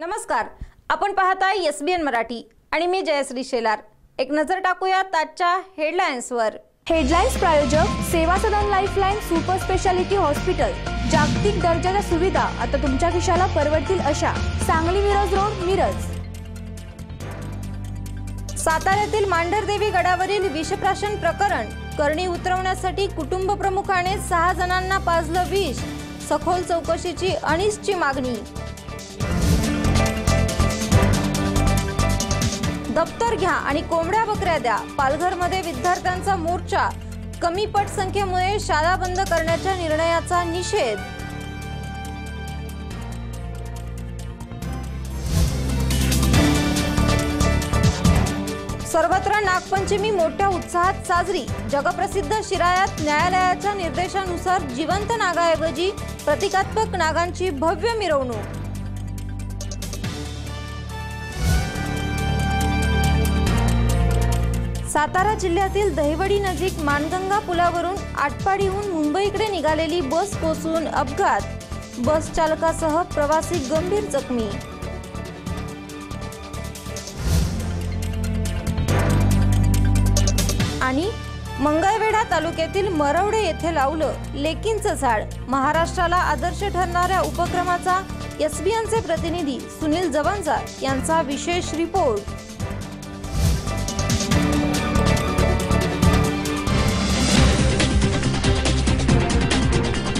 नमस्कार. आपण पाहताय एस बी एन मराठी आणि मी जयश्री शेलार. एक नजर टाकूया आजच्या हेडलाईन्सवर. हेडलाईन्स प्रायोजक Seva Sadan lifeline super speciality hospital. जागतिक दर्जाच्या सुविधा आता तुमच्या खिशाला परवडतील अशा सांगली मिरज रोड मिरज. साताऱ्यातील मांढरदेवी गडावरील विषप्राशन प्रकरण करणी उतरवण्यासाठी कुटुंब प्रमुखाने सहा जणांना पाजलं विष. सखोल चौकशीची अनिसची मागणी. दप्तर घ्या आणि कोंबड्या बकऱ्या द्या. पालघरमध्ये विद्यार्थ्यांचा मोर्चा. कमी पटसंख्येमुळे शाळा बंद करण्याच्या निर्णयाचा निषेध. सर्वत्र नागपंचमी मोठ्या उत्साहात साजरी. जगप्रसिद्ध शिरायात न्यायालयाच्या निर्देशानुसार जिवंत नागाऐवजी प्रतिकात्मक नागांची भव्य मिरवणूक. सातारा जिल्ह्यातील दहिवडी नजीक मानगंगा पुलावरून आटपाडीहून मुंबईकडे निघालेली बस कोसळून अपघात. बस चालकासह प्रवासी गंभीर जखमी. आणि मंगळवेढा तालुक्यातील मरवडे येथे लावलं लेकींचं झाड. महाराष्ट्राला आदर्श ठरणाऱ्या उपक्रमाचा एसबीएनचे प्रतिनिधी सुनील जवंजा यांचा विशेष रिपोर्ट.